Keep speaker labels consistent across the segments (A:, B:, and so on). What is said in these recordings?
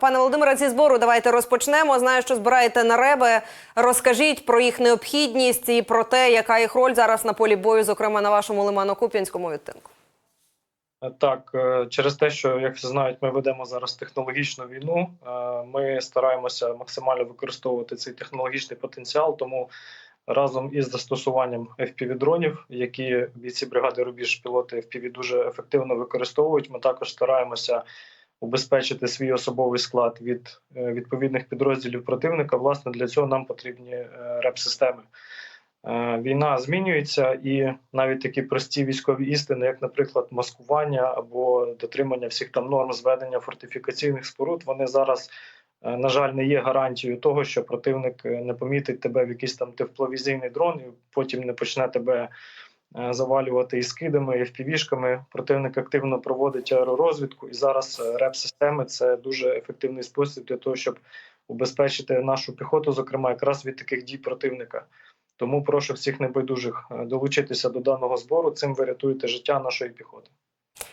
A: Пане Володимире, зі збору давайте розпочнемо. Знаю, що збираєте на реби. Розкажіть про їх необхідність і про те, яка їх роль зараз на полі бою, зокрема на вашому лимано-куп'янському відтинку.
B: Так, е, через те, що як всі знають, ми ведемо зараз технологічну війну. е, Ми стараємося максимально використовувати цей технологічний потенціал. Тому разом із застосуванням FPV-дронів, які бійці бригади Рубіж пілоти FPV дуже ефективно використовують. Ми також стараємося убезпечити свій особовий склад від е, відповідних підрозділів противника. Власне, для цього нам потрібні е, реп-системи. Е, Війна змінюється, і навіть такі прості військові істини, як, наприклад, маскування або дотримання всіх там норм зведення фортифікаційних споруд, вони зараз, на жаль, не є гарантією того, що противник не помітить тебе в якийсь там тепловізійний дрон, і потім не почне тебе завалювати і скидами, і впівішками. Противник активно проводить аеророзвідку, і зараз е, реп-системи це дуже ефективний спосіб для того, щоб убезпечити нашу піхоту, зокрема, якраз від таких дій противника. Тому прошу всіх небайдужих е, долучитися до даного збору. Цим ви рятуєте життя нашої піхоти.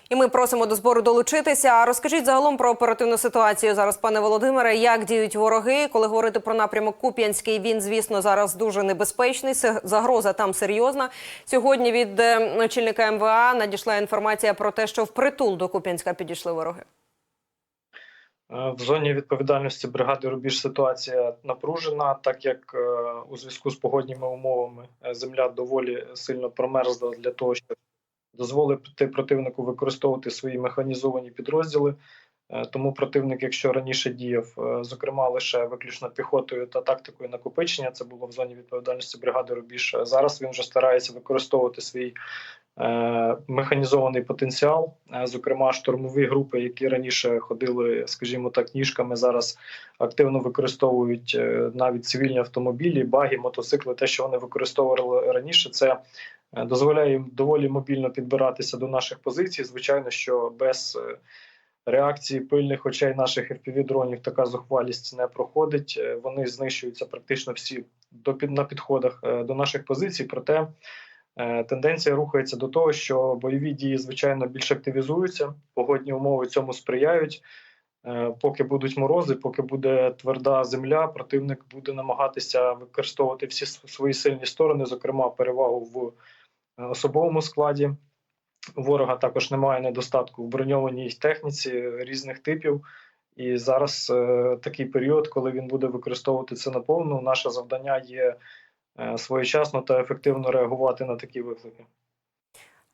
A: І ми просимо до збору долучитися. Розкажіть загалом про оперативну ситуацію зараз, пане Володимире. Як діють вороги? Коли говорити про напрямок Куп'янський, він звісно зараз дуже небезпечний. Загроза там серйозна. Сьогодні від е, очільника МВА надійшла інформація про те, що впритул до Куп'янська підійшли вороги.
B: Е, В зоні відповідальності бригади Рубіж ситуація напружена, так як е, у зв'язку з погодніми умовами земля доволі сильно промерзла для того, щоб дозволити противнику використовувати свої механізовані підрозділи. Е, Тому противник, якщо раніше діяв, е, зокрема лише виключно піхотою та тактикою накопичення, це було в зоні відповідальності бригади Рубіж. е, Зараз він вже старається використовувати свій механізований потенціал, е, зокрема штурмові групи, які раніше ходили, скажімо так, ніжками, зараз активно використовують е, навіть цивільні автомобілі, баги, мотоцикли. Те, що вони використовували раніше, це е, дозволяє їм доволі мобільно підбиратися до наших позицій. Звичайно, що без е, реакції пильних очей наших FPV-дронів така зухвалість не проходить. Е, Вони знищуються практично всі до під на підходах е, до наших позицій. Проте е, тенденція рухається до того, що бойові дії звичайно більш активізуються. Погодні умови цьому сприяють. Е, Поки будуть морози, поки буде тверда земля, противник буде намагатися використовувати всі свої сильні сторони, зокрема перевагу в е, особовому складі. Ворога також немає недостатку в броньованій техніці різних типів. І зараз е, такий період, коли він буде використовувати це наповну, наше завдання є е, своєчасно та ефективно реагувати на такі виклики.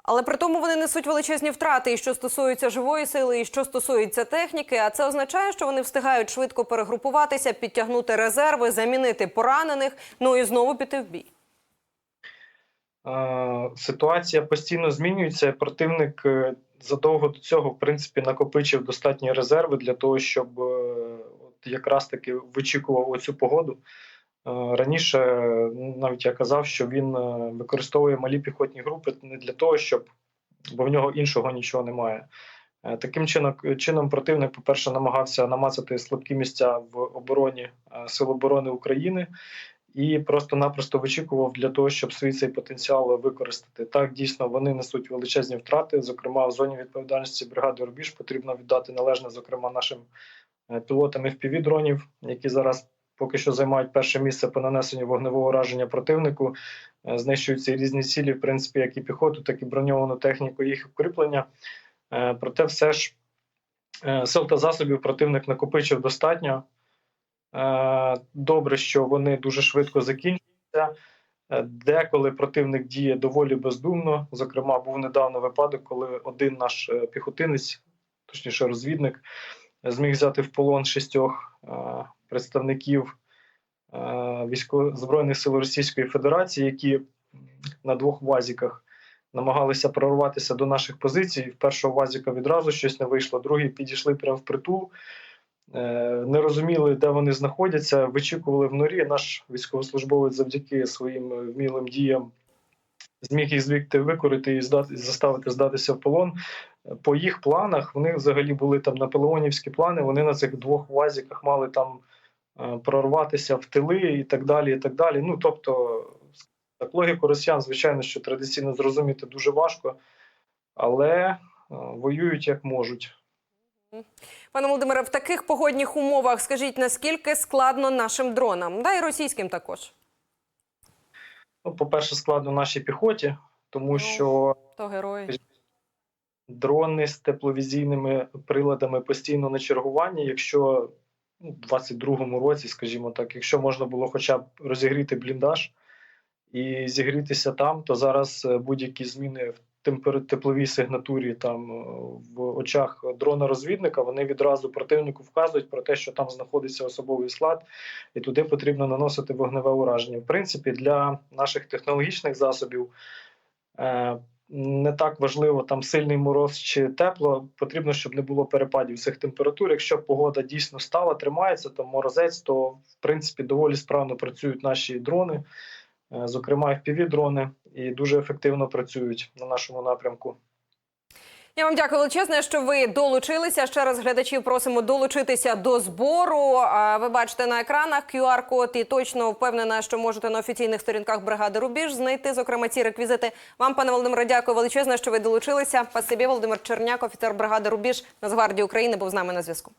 A: Але при тому вони несуть величезні втрати, і що стосується живої сили, і що стосується техніки. А це означає, що вони встигають швидко перегрупуватися, підтягнути резерви, замінити поранених, ну і знову піти в бій.
B: Е, Ситуація постійно змінюється. Противник е, задовго до цього, в принципі, накопичив достатні резерви для того, щоб е, от якраз таки вичікував оцю погоду. Е, Раніше ну, навіть я казав, що він е, використовує малі піхотні групи не для того, щоб бо в нього іншого нічого немає. Е, Таким чином, чином противник, по-перше, намагався намацати слабкі місця в обороні Сил оборони України і просто-напросто вичікував для того, щоб свій цей потенціал використати. Так, дійсно, вони несуть величезні втрати. Зокрема, в зоні відповідальності бригади Рубіж потрібно віддати належне, зокрема, нашим пілотам fpv дронів, які зараз поки що займають перше місце по нанесенню вогневого ураження противнику, Е, знищуються різні цілі, в принципі, як і піхоту, так і броньовану техніку, їх укріплення. Е, Проте, все ж е, сил та засобів противник накопичив достатньо. Добре, що вони дуже швидко закінчуються. Деколи противник діє доволі бездумно. Зокрема, був недавно випадок, коли один наш піхотинець, точніше розвідник, зміг взяти в полон шістьох представників е, військово збройних сил Російської Федерації, які на двох вазіках намагалися прорватися до наших позицій. В першого вазіка відразу щось не вийшло, другі підійшли прямо в притул. Е, Не розуміли, де вони знаходяться, вичікували в норі. Наш військовослужбовець завдяки своїм вмілим діям зміг їх звідти викорити і здати, заставити здатися в полон. По їх планах вони взагалі були там наполеонівські плани. Вони на цих двох вазіках мали там прорватися в тили і так далі. І так далі. Ну тобто, так, логіку росіян, звичайно, що традиційно зрозуміти дуже важко, але е, воюють як можуть.
A: Пане Володимире, в таких погодних умовах скажіть, наскільки складно нашим дронам, да і російським також.
B: Ну, по-перше, складно нашій піхоті, тому
A: Ну.
B: що
A: То герої.
B: дрони з тепловізійними приладами постійно на чергуванні. Якщо ну, в 22-му році, скажімо так, якщо можна було хоча б розігріти бліндаж і зігрітися там, то зараз е, будь-які зміни в тепловій сигнатурі там е, в очах дрона-розвідника вони відразу противнику вказують про те, що там знаходиться особовий склад, і туди потрібно наносити вогневе ураження. В принципі, для наших технологічних засобів. Не так важливо там сильний мороз чи тепло. Потрібно, щоб не було перепадів цих температур. Якщо погода дійсно стала, тримається, то морозець, то в принципі доволі справно працюють наші дрони, е, зокрема fpv дрони, і дуже ефективно працюють на нашому напрямку.
A: Я вам дякую величезне, що ви долучилися. Ще раз глядачів просимо долучитися до збору. Ви бачите на екранах QR-код і точно впевнена, що можете на офіційних сторінках бригади Рубіж знайти зокрема ці реквізити. Вам, пане Володимире, дякую величезне, що ви долучилися. Пасибі Володимир Черняк, офіцер бригади Рубіж Нацгвардії України, був з нами на зв'язку.